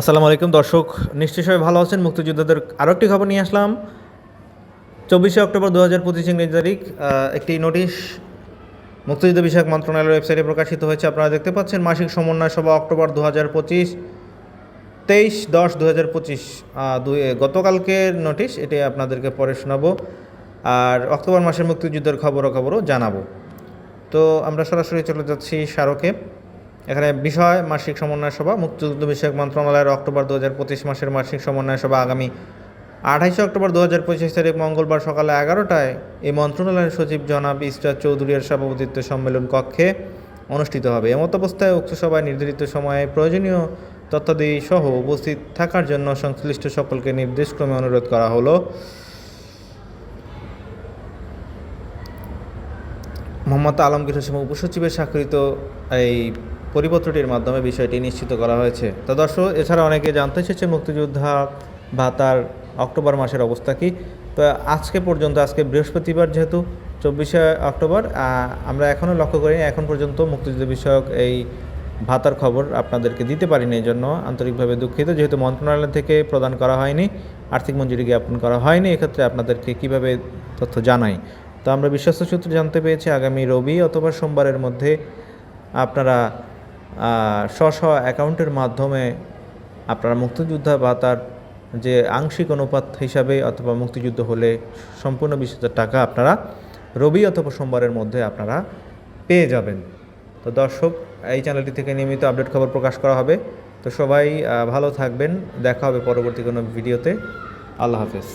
আসসালামু আলাইকুম, দর্শক। নিশ্চয়ই সবাই ভালো আছেন। মুক্তিযোদ্ধাদের আরও একটি খবর নিয়ে আসলাম। চব্বিশে অক্টোবর দু হাজার পঁচিশ ইংরেজি তারিখ একটি নোটিশ মুক্তিযুদ্ধ বিষয়ক মন্ত্রণালয়ের ওয়েবসাইটে প্রকাশিত হয়েছে। আপনারা দেখতে পাচ্ছেন মাসিক সমন্বয় সভা অক্টোবর দু হাজার পঁচিশ, তেইশ দশ দু হাজার পঁচিশ দুই গতকালকের নোটিশ। এটি আপনাদেরকে পরে শোনাবো। আর অক্টোবর মাসের মুক্তিযুদ্ধের খবরও খবরও জানাব। তো আমরা সরাসরি চলে যাচ্ছি স্মারকে এখানে বিষয়, মাসিক সমন্বয় সভা, মুক্তিযুদ্ধ বিষয়ক মন্ত্রণালয়ের অক্টোবর দু মাসের মাসিক সমন্বয় সভা আগামী আঠাইশে অক্টোবর দু হাজার পঁচিশ তারিখ মঙ্গলবার সকালে এগারোটায় এই মন্ত্রণালয়ের সচিব জনাব ইস্টার চৌধুরীর সভাপতিত্বে সম্মেলন কক্ষে অনুষ্ঠিত হবে। এমত অবস্থায় উক্ত সভায় নির্ধারিত সময়ে প্রয়োজনীয় তথ্যাদি সহ উপস্থিত থাকার জন্য সংশ্লিষ্ট সকলকে নির্দেশক্রমে অনুরোধ করা হলো। মোহাম্মদ আলমগীর হোসেন উপসচিবের স্বাক্ষরিত এই পরিপত্রটির মাধ্যমে বিষয়টি নিশ্চিত করা হয়েছে। তো দর্শক, এছাড়া অনেকে জানতে এসেছে মুক্তিযোদ্ধা ভাতার অক্টোবর মাসের অবস্থা কী। তো আজকে পর্যন্ত, আজকে বৃহস্পতিবার যেহেতু চব্বিশে অক্টোবর আমরা এখনও লক্ষ্য করিনি, এখন পর্যন্ত মুক্তিযুদ্ধ বিষয়ক এই ভাতার খবর আপনাদেরকে দিতে পারিনি, এই জন্য আন্তরিকভাবে দুঃখিত। যেহেতু মন্ত্রণালয় থেকে প্রদান করা হয়নি, আর্থিক মঞ্জুরি জ্ঞাপন করা হয়নি, এক্ষেত্রে আপনাদেরকে কীভাবে তথ্য জানাই। তো আমরা বিশ্বস্ত সূত্রে জানতে পেরেছি, আগামী রবি অথবা সোমবারের মধ্যে আপনারা স্ব স্ব অ্যাকাউন্টের মাধ্যমে আপনারা মুক্তিযোদ্ধা ভাতার যে আংশিক অনুপাত হিসাবে অথবা মুক্তিযুদ্ধ হলে সম্পূর্ণ বিশ টাকা আপনারা রবি অথবা সোমবারের মধ্যে আপনারা পেয়ে যাবেন। তো দর্শক, এই চ্যানেলটি থেকে নিয়মিত আপডেট খবর প্রকাশ করা হবে। তো সবাই ভালো থাকবেন। দেখা হবে পরবর্তী কোনো ভিডিওতে। আল্লাহ হাফেজ।